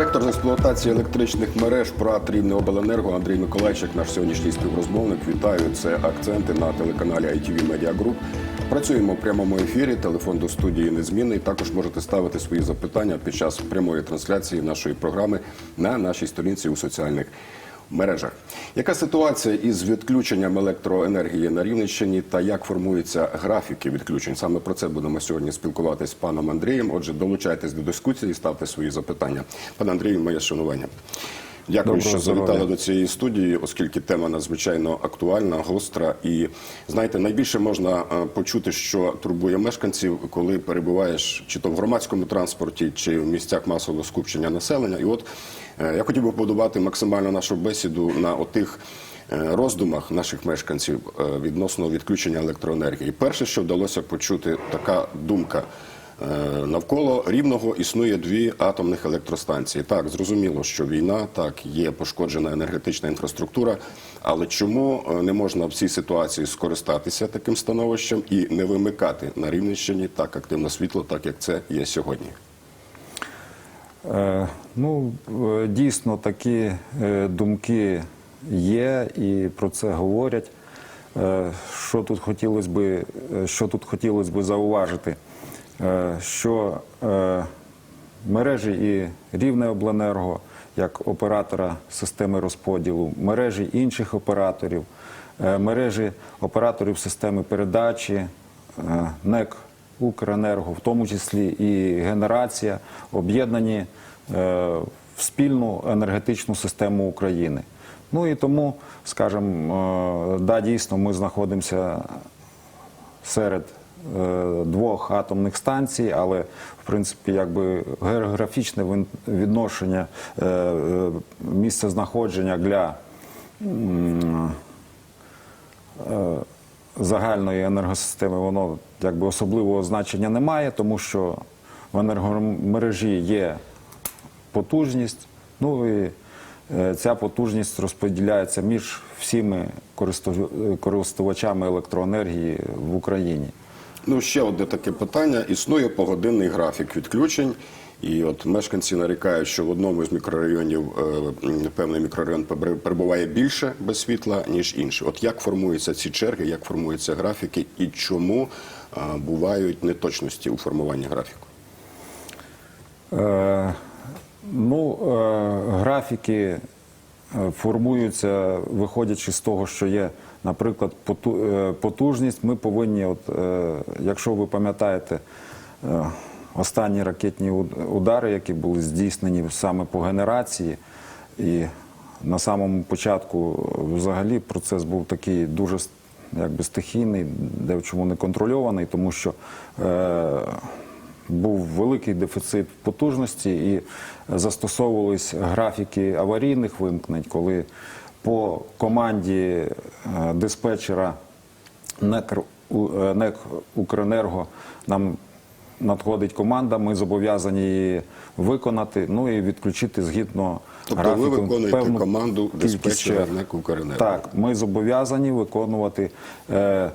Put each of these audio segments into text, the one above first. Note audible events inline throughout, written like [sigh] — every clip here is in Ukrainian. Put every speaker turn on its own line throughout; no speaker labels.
Директор з експлуатації електричних мереж ПРАТ Рівне Обленерго Андрій Миколайчик, наш сьогоднішній співрозмовник. Вітаю. Це акценти на телеканалі ITV Media Group. Працюємо в прямому ефірі. Телефон до студії незмінний. Також можете ставити свої запитання під час прямої трансляції нашої програми на нашій сторінці у соціальних мережах. Яка ситуація із відключенням електроенергії на Рівненщині та як формуються графіки відключень? Саме про це будемо сьогодні спілкуватися з паном Андрієм. Отже, долучайтесь до дискусії, ставте свої запитання. Пане Андрію, моє шанування. Дякую,
Доброго
що
здоров'я.
завітали до цієї студії, оскільки тема надзвичайно актуальна, гостра. І знаєте, найбільше можна е, почути, що турбує мешканців, коли перебуваєш чи то в громадському транспорті, чи в місцях масового скупчення населення. І от е, я хотів би побудувати максимально нашу бесіду на отих. е, Роздумах наших мешканців відносно відключення електроенергії. Перше, що вдалося почути, така думка. Е, Навколо рівного існує дві атомних електростанції. Так, зрозуміло, що війна, так, є пошкоджена енергетична інфраструктура. Але чому е, не можна в цій ситуації скористатися таким становищем і не вимикати на Рівненщині так активно світло, так як це є сьогодні?
Е, Ну, дійсно, такі думки є і про це говорять. Що тут хотілося би, що тут хотілося би зауважити, що е, мережі і рівне обленерго як оператора системи розподілу, мережі інших операторів, е, мережі операторів системи передачі, е, НЕК Укренерго, в тому числі і генерація, об'єднані е, в спільну енергетичну систему України. Ну і тому, скажімо, е, да, дійсно, ми знаходимося серед е, двох атомних станцій, але в принципі, якби географічне відношення е, е, місце знаходження для е, загальної енергосистеми, воно якби особливого значення не має, тому що в енергомережі є потужність. Ну і е, ця потужність розподіляється між всіми користувачами електроенергії в Україні.
Ну, ще одне таке питання. Існує погодинний графік відключень. І от мешканці нарікають, що в одному з мікрорайонів е, певний мікрорайон переб- перебуває більше без світла, ніж інший. От як формуються ці черги, як формуються графіки і чому е, бувають неточності у формуванні графіку?
Е, ну, е, графіки е, формуються, виходячи з того, що є, наприклад, е, потужність. Ми повинні, от, е, якщо ви пам'ятаєте, е, останні ракетні удари, які були здійснені саме по генерації, і на самому початку взагалі процес був такий дуже якби стихійний, де в чому не контрольований, тому що е, був великий дефіцит потужності і застосовувались графіки аварійних вимкнень, коли по команді е, диспетчера НЕК, е, НЕК Укренерго нам надходить команда, ми зобов'язані її виконати, ну і відключити згідно
Тобто
графіку
ви виконуєте
певну
команду диспетчера. НЕК «Укренерго».
Так, ми зобов'язані виконувати. Е, е,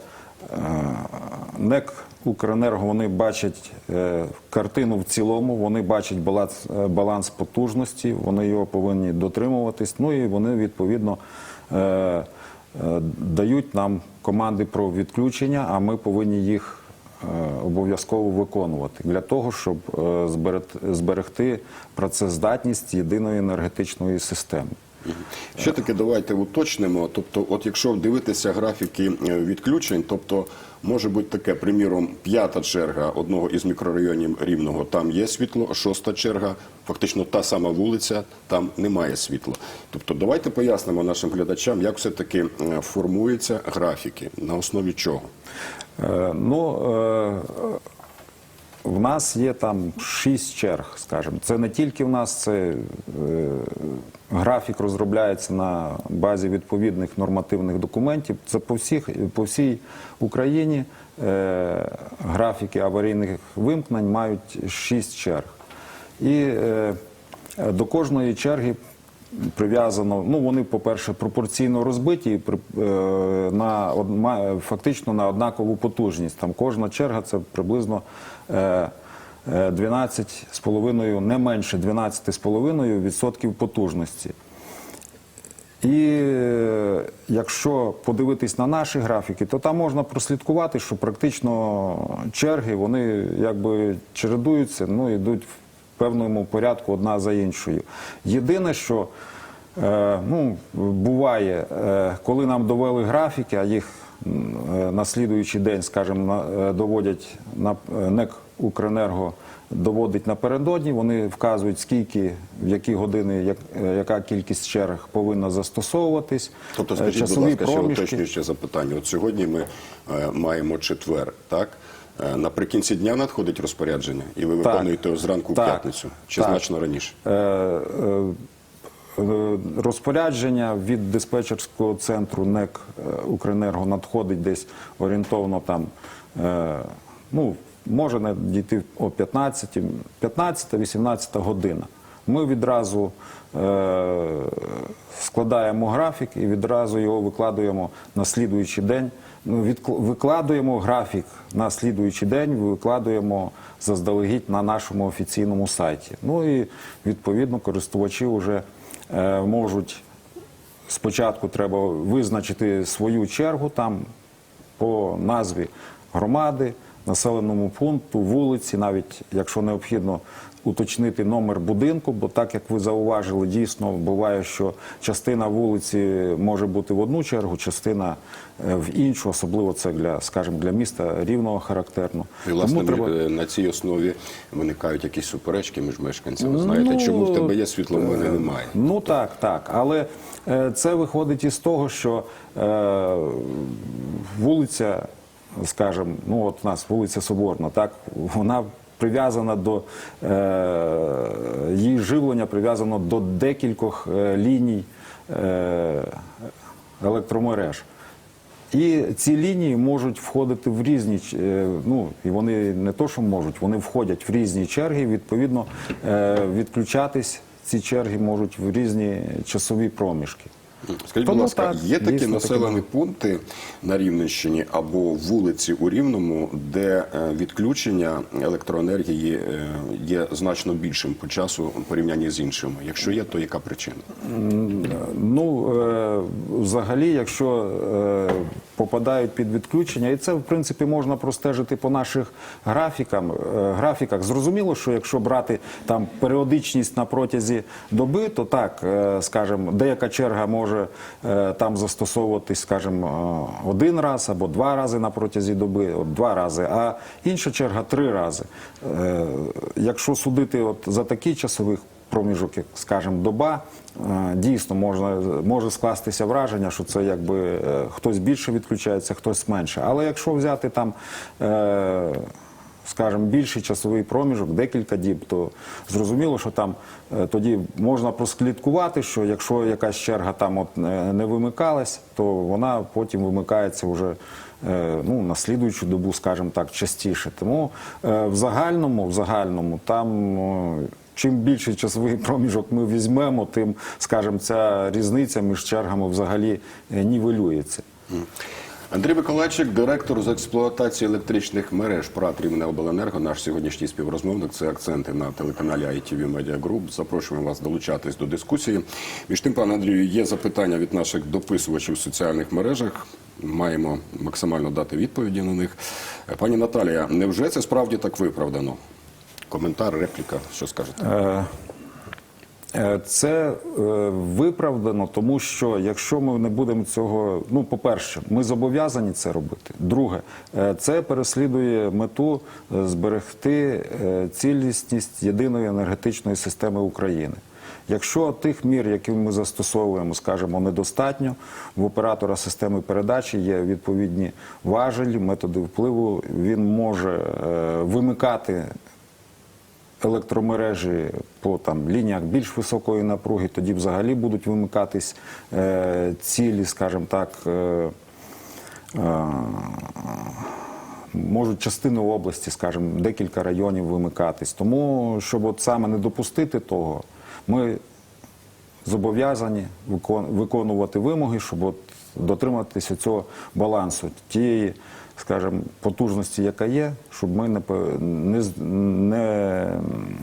НЕК Укренерго вони бачать е, картину в цілому, вони бачать баланс, е, баланс потужності, вони його повинні дотримуватись. Ну і вони відповідно е, дають нам команди про відключення, а ми повинні їх обов'язково виконувати для того, щоб зберегти працездатність єдиної енергетичної системи.
Ще таки давайте уточнимо. Тобто, от якщо дивитися графіки е, відключень, тобто може бути таке, приміром, п'ята черга одного із мікрорайонів рівного, там є світло, шоста черга, фактично та сама вулиця, там немає світла. Тобто, давайте пояснимо нашим глядачам, як все таки е, формуються графіки, на основі чого.
Е, Ну, в нас є там шість черг, скажімо. Це не тільки в нас, це е, графік розробляється на базі відповідних нормативних документів. Це по, всіх, по всій Україні е, графіки аварійних вимкнень мають шість черг. І е, до кожної черги прив'язано. Ну вони, по-перше, пропорційно розбиті е, на фактично на однакову потужність. Там кожна черга це приблизно е, е, 12,5, не менше 12,5% відсотків потужності. І е, якщо подивитись на наші графіки, то там можна прослідкувати, що практично черги вони якби чередуються, ну йдуть певному порядку одна за іншою. Єдине, що е, ну, буває, е, коли нам довели графіки, а їх е, на слідуючий день, скажімо, на- е, доводять на е, НЕК Укренерго доводить напередодні, вони вказують, скільки, в які години, як, яка кількість черг повинна застосовуватись.
Тобто, скажіть, будь ласка, ще уточнююче запитання. От сьогодні ми е, маємо четвер, так? Е, Наприкінці дня надходить розпорядження, і ви виконуєте так, зранку в
Так.
п'ятницю чи
Так.
значно раніше?
Е, е, е, Розпорядження від диспетчерського центру НЕК е, Укренерго надходить десь орієнтовно там, е, ну, може надійти о 15, 15-18 година. Ми відразу е, складаємо графік і відразу його викладуємо на слідуючий день. Ну, відкл- викладуємо графік на слідуючий день, викладуємо заздалегідь на нашому офіційному сайті. Ну і відповідно користувачі вже е, можуть спочатку треба визначити свою чергу там по назві громади, населеному пункту, вулиці, навіть якщо необхідно уточнити номер будинку, бо так як ви зауважили, дійсно буває, що частина вулиці може бути в одну чергу, частина е, в іншу, особливо це для, скажімо, для міста рівного характерно.
І, власне,
Тому треба-
на цій основі виникають якісь суперечки між мешканцями. Знаєте,
Ну,
чому в тебе є світло, в мене немає.
Ну так, так. Але е, це виходить із того, що е, вулиця, скажімо, ну от у нас вулиця Соборна, так, вона прив'язана до е, її живлення прив'язано до декількох е, ліній е, електромереж. І ці лінії можуть входити в різні, ну і вони не то, що можуть, вони входять в різні черги. Відповідно, відключатись ці черги можуть в різні часові проміжки.
Скажіть, будь ласка,
так,
є такі населені
таке
пункти на Рівненщині або вулиці у Рівному, де е, відключення електроенергії е, є значно більшим по часу порівнянні з іншими? Якщо є, то яка причина?
Ну, е, взагалі, якщо попадають під відключення, і це в принципі можна простежити по наших графікам, е, графіках. Зрозуміло, що якщо брати там періодичність на протязі доби, то так, скажімо, деяка черга може е, там застосовуватись, скажімо, е, один раз або два рази на протязі доби, от два рази, а інша черга три рази. Е, Якщо судити от за такий часовий проміжок, як скажімо, доба, дійсно можна може скластися враження, що це якби хтось більше відключається, хтось менше. Але якщо взяти там. Скажімо, більший часовий проміжок, декілька діб, то зрозуміло, що там е, тоді можна прослідкувати, що якщо якась черга там от е, не вимикалась, то вона потім вимикається вже е, ну, на слідуючу добу, скажімо так, частіше. Тому в загальному, в загальному там. Чим більший часовий [laughs] проміжок ми візьмемо, тим, скажімо, ця різниця між чергами взагалі нівелюється.
Андрій Миколайчик, директор з експлуатації електричних мереж ПРАТ Рівнеобленерго, наш сьогоднішній співрозмовник. Це акценти на телеканалі ITV Media Group. Запрошуємо вас долучатись до дискусії. Між тим, пане Андрію, є запитання від наших дописувачів в соціальних мережах. Маємо максимально дати відповіді на них. Е, Пані Наталія, невже це справді так виправдано? Коментар, репліка, що скажете?
Е, Це е, виправдано, тому що якщо ми не будемо цього, ну по-перше, ми зобов'язані це робити. Друге, е, це переслідує мету зберегти цілісність єдиної енергетичної системи України. Якщо тих мір, які ми застосовуємо, скажімо, недостатньо, в оператора системи передачі є відповідні важелі, методи впливу, він може вимикати електромережі по там лініях більш високої напруги, тоді взагалі будуть вимикатись е, цілі, скажімо так. Е, е, Можуть частини області, скажімо, декілька районів вимикатись. Тому, щоб от саме не допустити того, ми зобов'язані виконувати вимоги, щоб от дотриматися цього балансу, тієї скажімо, потужності, яка є, щоб ми не, не,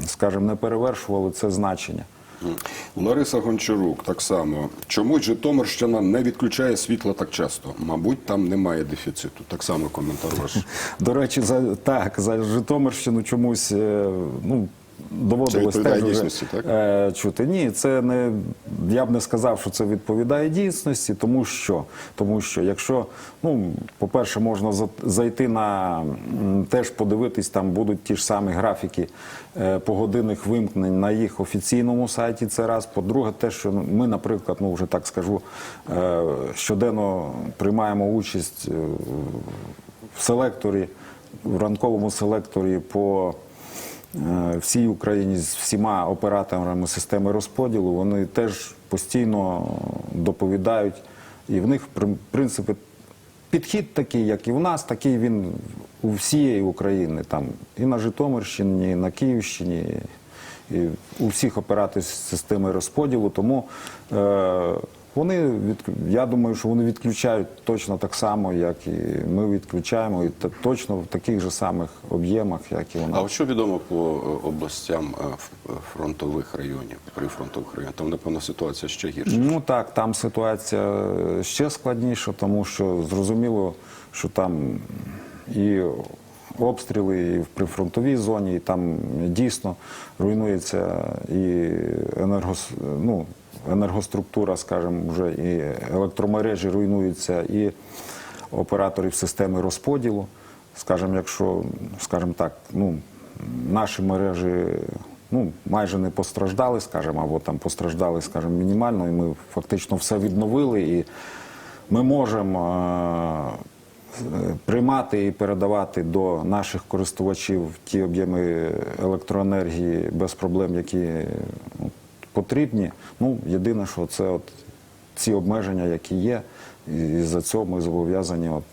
скажімо, не перевершували це значення.
Лариса Гончарук так само. Чому Житомирщина не відключає світла так часто? Мабуть, там немає дефіциту. Так само коментар ваш.
До речі, за так за Житомирщину чомусь е, ну. Доводилось
Це
теж
дійсності, так?
е, чути. Ні, це не я б не сказав, що це відповідає дійсності, тому що, тому що якщо, ну, по-перше, можна за- зайти на теж подивитись, там будуть ті ж самі графіки е, погодинних вимкнень на їх офіційному сайті. Це раз. По-друге, те, що ми, наприклад, ну вже так скажу, е, щоденно приймаємо участь в селекторі, в ранковому селекторі по всій Україні з всіма операторами системи розподілу, вони теж постійно доповідають, і в них в принципі підхід такий, як і в нас, такий він у всієї України, там і на Житомирщині, і на Київщині, і у всіх операторів системи розподілу. Тому е, вони від, я думаю, що вони відключають точно так само, як і ми відключаємо, і точно в таких же самих об'ємах, як і у нас.
А от що відомо по е, областям е, е, фронтових районів, прифронтових районів? Там, напевно, ситуація ще гірша.
Ну так, там ситуація ще складніша, тому що зрозуміло, що там і обстріли і в прифронтовій зоні, і там дійсно руйнується і енергос, ну, енергоструктура, скажімо, вже і електромережі руйнуються, і операторів системи розподілу. Скажімо, якщо, скажімо так, ну, наші мережі ну, майже не постраждали, скажімо, або там постраждали, скажімо, мінімально, і ми фактично все відновили, і ми можемо е, приймати і передавати до наших користувачів ті об'єми електроенергії без проблем, які ну, потрібні. Ну, єдине, що це от ці обмеження, які є, і за цього ми зобов'язані от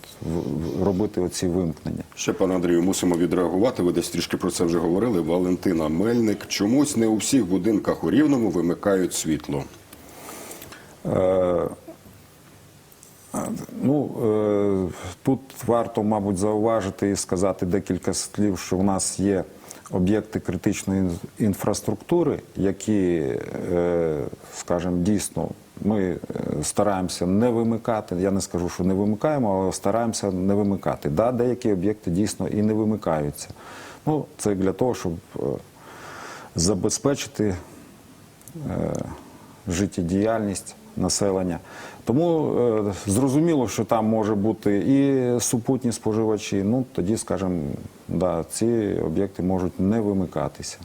робити оці вимкнення.
Ще, пане Андрію, мусимо відреагувати. Ви десь трішки про це вже говорили. Валентина Мельник. Чомусь не у всіх будинках у Рівному вимикають світло.
Е, Ну, е, тут варто, мабуть, зауважити і сказати декілька слів, що в нас є об'єкти критичної інфраструктури, які, е, скажімо, дійсно ми е, стараємося не вимикати. Я не скажу, що не вимикаємо, але стараємося не вимикати. Да, деякі об'єкти дійсно і не вимикаються. Ну, це для того, щоб е, забезпечити життєдіяльність населення. Тому е, зрозуміло, що там може бути і супутні споживачі. Ну тоді, скажімо, да, ці об'єкти можуть не вимикатися.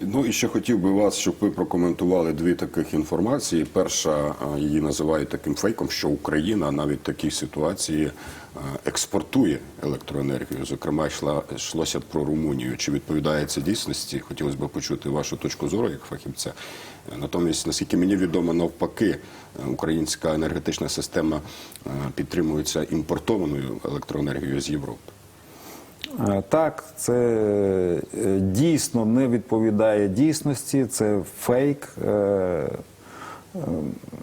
Ну і ще хотів би вас, щоб ви прокоментували дві таких інформації. Перша її називають таким фейком, що Україна навіть в такій ситуації експортує електроенергію. Зокрема, йшла йшлося про Румунію. Чи відповідає це дійсності? Хотілося б почути вашу точку зору як фахівця. Е, Натомість, наскільки мені відомо, навпаки, е, українська енергетична система е, підтримується імпортованою електроенергією з Європи.
Так, це дійсно не відповідає дійсності, це фейк.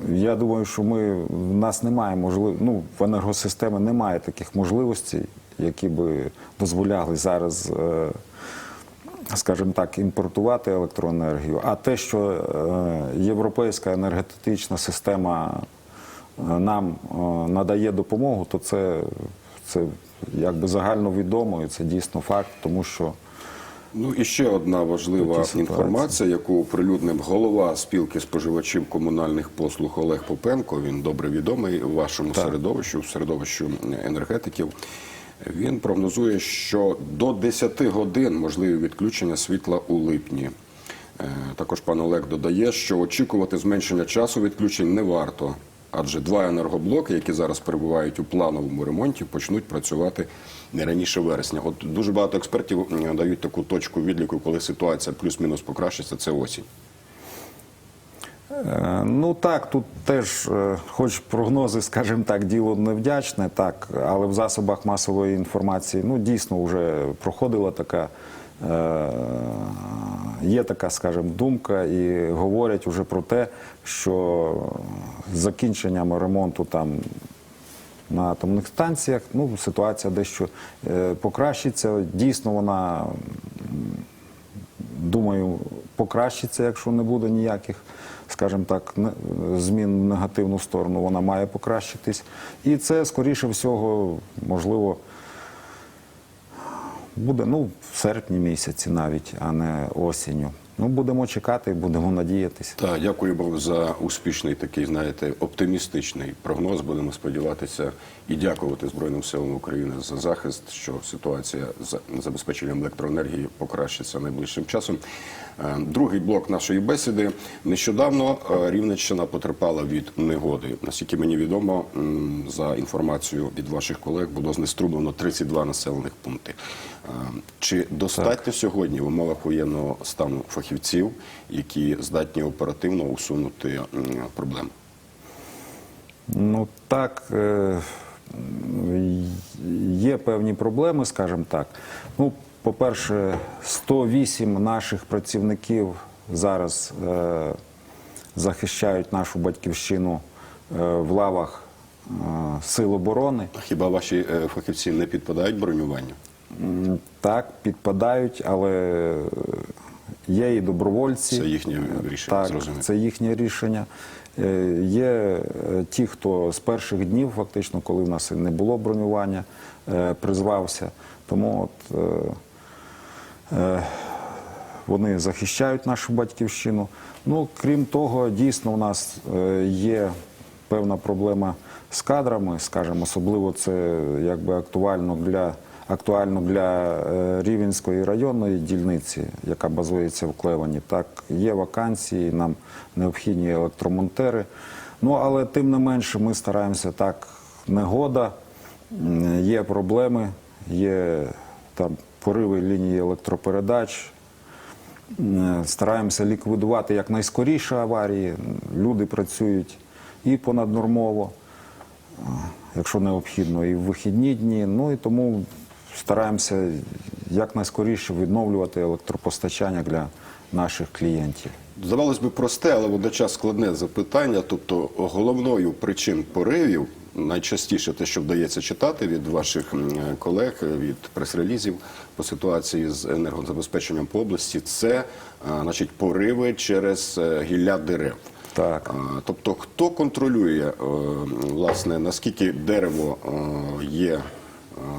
Я думаю, що ми в нас немає можливості, ну в енергосистемі немає таких можливостей, які би дозволяли зараз, скажімо так, імпортувати електроенергію. А те, що е, європейська енергетична система е, нам е, надає допомогу, то це, це якби загальновідомо і це дійсно факт, тому що
Ну і ще одна важлива інформація, яку оприлюднив голова спілки споживачів комунальних послуг Олег Попенко. Він добре відомий у вашому середовищу, в середовищу енергетиків. Він прогнозує, що до 10 годин можливі відключення світла у липні. Е, Також пан Олег додає, що очікувати зменшення часу відключень не варто, адже два енергоблоки, які зараз перебувають у плановому ремонті, почнуть працювати не раніше вересня. От дуже багато експертів дають таку точку відліку, коли ситуація плюс-мінус покращиться. Це осінь.
Е, Ну так, тут теж, е, хоч прогнози, скажімо так, діло невдячне, так, але в засобах масової інформації ну, дійсно вже проходила така, е, є така, скажімо, думка, і говорять вже про те, що з закінченням ремонту там на атомних станціях. Ну, ситуація дещо покращиться. Дійсно, вона думаю, покращиться, якщо не буде ніяких, скажімо так, змін в негативну сторону, вона має покращитись. І це, скоріше всього, можливо, буде ну, в серпні місяці навіть, а не осінню. Ну, будемо чекати, будемо надіятися.
Так, дякую Богу за успішний такий, знаєте, оптимістичний прогноз. Будемо сподіватися і дякувати Збройним силам України за захист, що ситуація з забезпеченням електроенергії покращиться найближчим часом. Е, Другий блок нашої бесіди. Нещодавно е, Рівненщина потерпала від негоди. Наскільки мені відомо, за інформацією від ваших колег було знеструблено 32 населених пункти. Е, Чи достатньо сьогодні в умовах воєнного стану фахівців, які здатні оперативно усунути проблему?
Ну так, е, є певні проблеми, скажімо так. Ну, по-перше, 108 наших працівників зараз е, захищають нашу батьківщину е, в лавах е, Сил оборони.
А Хіба ваші е, фахівці не підпадають бронюванню?
Так, підпадають, але є і добровольці.
Це їхнє рішення,
Так,
зрозуміло.
це їхнє рішення. Е, Є е, ті, хто з перших днів, фактично, коли в нас не було бронювання, е, призвався. Тому от, вони захищають нашу батьківщину. Ну, крім того, дійсно, у нас є певна проблема з кадрами, скажімо, особливо це якби актуально для. Актуально для е, Рівенської районної дільниці, яка базується в Клевані. Так, є вакансії, нам необхідні електромонтери. Ну, але тим не менше ми стараємося так, негода, є проблеми, є там пориви лінії електропередач, Стараємося ліквідувати якнайскоріше аварії. Люди працюють і понаднормово, е, якщо необхідно, і в вихідні дні. Ну і тому стараємося якнайскоріше відновлювати електропостачання для наших клієнтів.
Здавалось би, просте, але водночас складне запитання. Тобто, головною причин поривів, найчастіше те, що вдається читати від ваших колег, від прес-релізів по ситуації з енергозабезпеченням по області, це значить, пориви через е, гілля дерев.
Так.
Тобто, хто контролює е, власне наскільки дерево е, є е,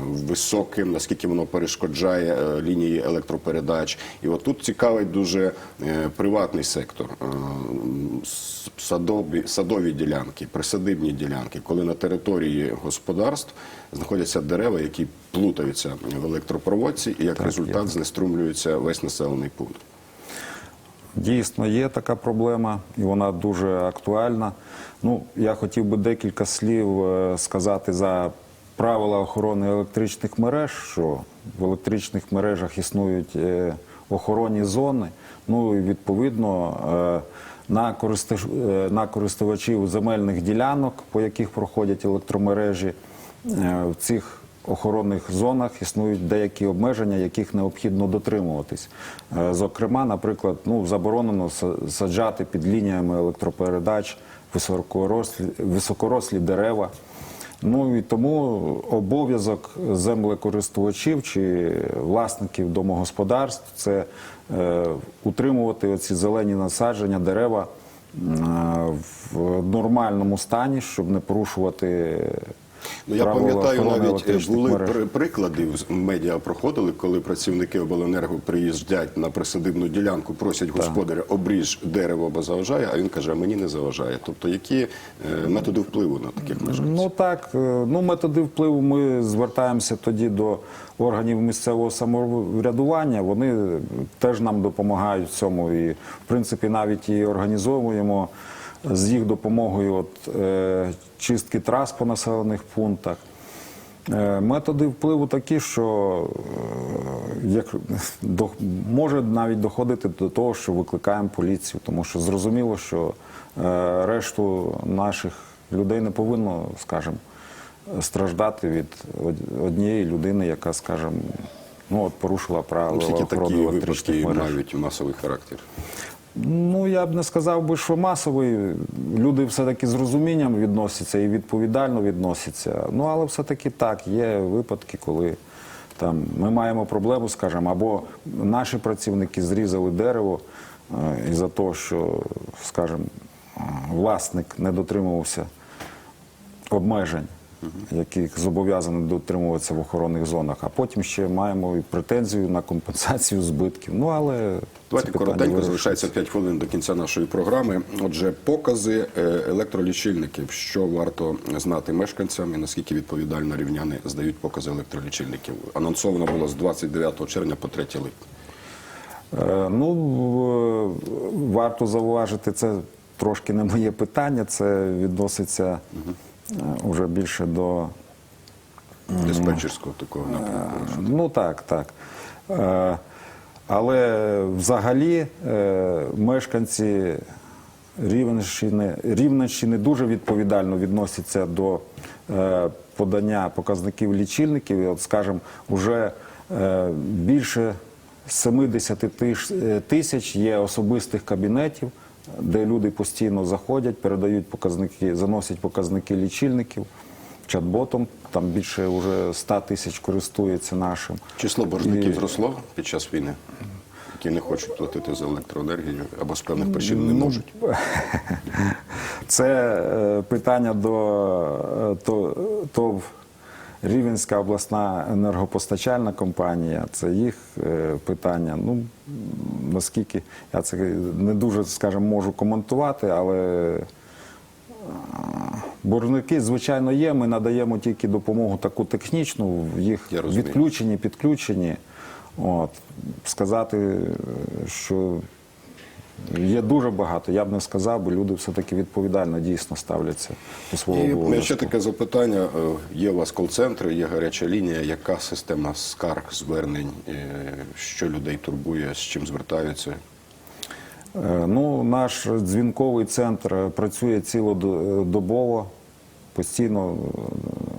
високим, наскільки воно перешкоджає е, лінії електропередач, і отут цікавий дуже е, приватний сектор, Е, садові, садові ділянки, присадибні ділянки, коли на території господарств знаходяться дерева, які плутаються в електропроводці, і як результат знеструмлюється весь населений пункт.
Дійсно, є така проблема, і вона дуже актуальна. Ну, я хотів би декілька слів сказати за правила охорони електричних мереж, що в електричних мережах існують е, охоронні зони. Ну і відповідно е, е, на користувачів земельних ділянок, по яких проходять електромережі, в цих охоронних зонах існують деякі обмеження, яких необхідно дотримуватись. Зокрема, наприклад, ну, заборонено саджати під лініями електропередач високорослі, високорослі дерева. Ну і тому обов'язок землекористувачів чи власників домогосподарств це е, утримувати оці зелені насадження, дерева е, в нормальному стані, щоб не порушувати.
Ну, я пам'ятаю, навіть були
мереж.
приклади в медіа проходили, коли працівники обленерго приїздять на присадибну ділянку, просять господаря обріж дерево, бо заважає, а він каже, а мені не заважає. Тобто, які е, методи впливу на таких мешканців?
Ну так, е, ну методи впливу ми звертаємося тоді до органів місцевого самоврядування. Вони теж нам допомагають в цьому. І в принципі навіть і організовуємо з їх допомогою от, е, чистки трас по населених пунктах. Е, Методи впливу такі, що е, як, до, може навіть доходити до того, що викликаємо поліцію, тому що зрозуміло, що е, решту наших людей не повинно, скажімо, страждати від однієї людини, яка, скажімо, ну от порушила правила охорони
такі випадки
мереж.
мають масовий характер?
Ну, я б не сказав би, що масовий. Люди все-таки з розумінням відносяться і відповідально відносяться. Ну, але все-таки так, є випадки, коли там, ми маємо проблему, скажімо, або наші працівники зрізали дерево е, із-за того, що, скажімо, власник не дотримувався обмежень, яких зобов'язаний дотримуватися в охоронних зонах. А потім ще маємо і претензію на компенсацію збитків. Ну, але
Давайте коротенько, залишається 5 хвилин до кінця нашої програми. Отже, покази е, електролічильників. Що варто знати мешканцям і наскільки відповідально рівняни здають покази електролічильників? Анонсовано було з 29 червня по 3 липня.
Е, Ну, варто зауважити, це трошки не моє питання, це відноситься е, уже більше до.
Диспетчерського такого напрямку.
Ну так, так. Е, Але взагалі е, мешканці Рівненщини, Рівненщини дуже відповідально відносяться до е, подання показників лічильників. І от, скажімо, вже е, більше 70 е, тисяч є особистих кабінетів, де люди постійно заходять, передають показники, заносять показники лічильників чат-ботом. Там більше вже 100 тисяч користується нашим.
Число боржників
І-
зросло під час війни, які не хочуть платити за електроенергію або з певних причин не
Ну,
можуть. [laughs]
Це е, питання до е, то, ТОВ Рівенська обласна енергопостачальна компанія. Це їх е, питання. Ну наскільки я це не дуже, скажімо, можу коментувати, але е, боржники, звичайно, є. Ми надаємо тільки допомогу таку технічну, їх відключені, підключені. От сказати, е, що Є дуже багато. Я б не сказав, бо люди все-таки відповідально дійсно ставляться до свого
І ще таке запитання. Е, Є у вас кол-центри, є гаряча лінія. Яка система скарг, звернень, е, що людей турбує, з чим звертаються?
Е, Ну, наш дзвінковий центр працює цілодобово, постійно е,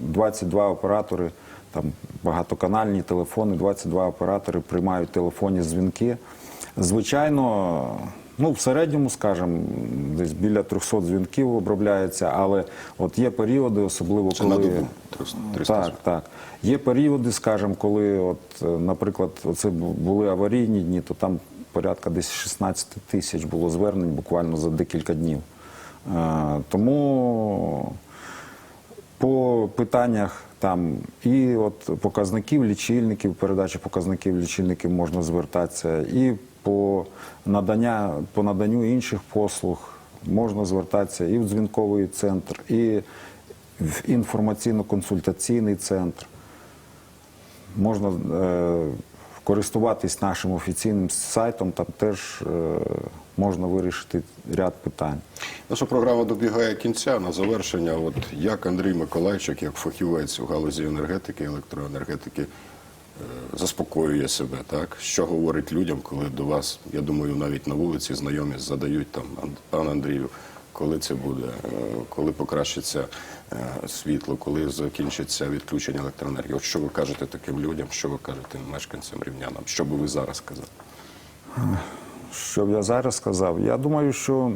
22 оператори, там багатоканальні телефони, 22 оператори приймають телефонні дзвінки. Звичайно, ну, в середньому, скажімо, десь біля 300 дзвінків обробляється, але от є періоди, особливо
Це
коли.
на добу 300 300
Так, так. Є періоди, скажімо, коли, от, е, наприклад, це були аварійні дні, то там порядка десь 16 тисяч було звернень буквально за декілька днів. Е, Тому по питаннях там і от показників лічильників, передачі показників лічильників можна звертатися, і по надання, по наданню інших послуг можна звертатися і в дзвінковий центр, і в інформаційно-консультаційний центр. Можна е, користуватись нашим офіційним сайтом, там теж е, можна вирішити ряд питань.
Наша програма добігає кінця. На завершення, от як Андрій Миколайчик, як фахівець у галузі енергетики, електроенергетики, заспокоює себе, так? Що говорить людям, коли до вас, я думаю, навіть на вулиці знайомі задають там «Ан- пан Андрію, коли це буде, е, коли покращиться е, світло, коли закінчиться відключення електроенергії. От що ви кажете таким людям, що ви кажете мешканцям рівнянам? Що би ви зараз сказали?
Що б я зараз сказав? Я думаю, що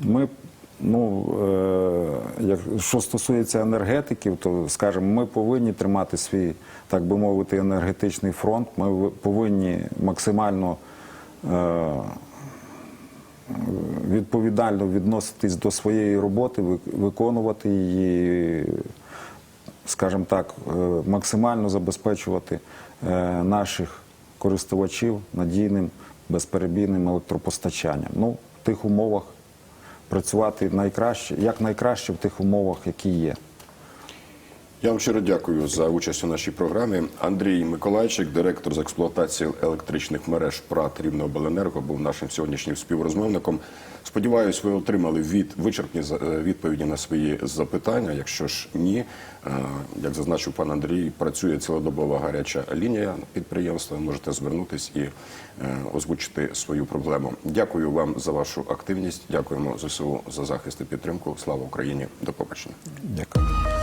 ми, ну, е, як, що стосується енергетиків, то скажімо, ми повинні тримати свій, так би мовити, енергетичний фронт. Ми повинні максимально е, відповідально відноситись до своєї роботи, ви- виконувати її скажімо так, е, максимально забезпечувати наших користувачів надійним безперебійним електропостачанням. Ну, в тих умовах працювати найкраще, як найкраще в тих умовах, які є.
Я вам щиро дякую за участь у нашій програмі. Андрій Миколайчик, директор з експлуатації електричних мереж ПРАТ Рівнеобленерго, був нашим сьогоднішнім співрозмовником. Сподіваюсь, ви отримали від вичерпні е, відповіді на свої запитання. Якщо ж ні, е, як зазначив пан Андрій, працює цілодобова гаряча лінія підприємства. Можете звернутись і е, озвучити свою проблему. Дякую вам за вашу активність. Дякуємо ЗСУ за захист і підтримку. Слава Україні! До побачення.
Дякую.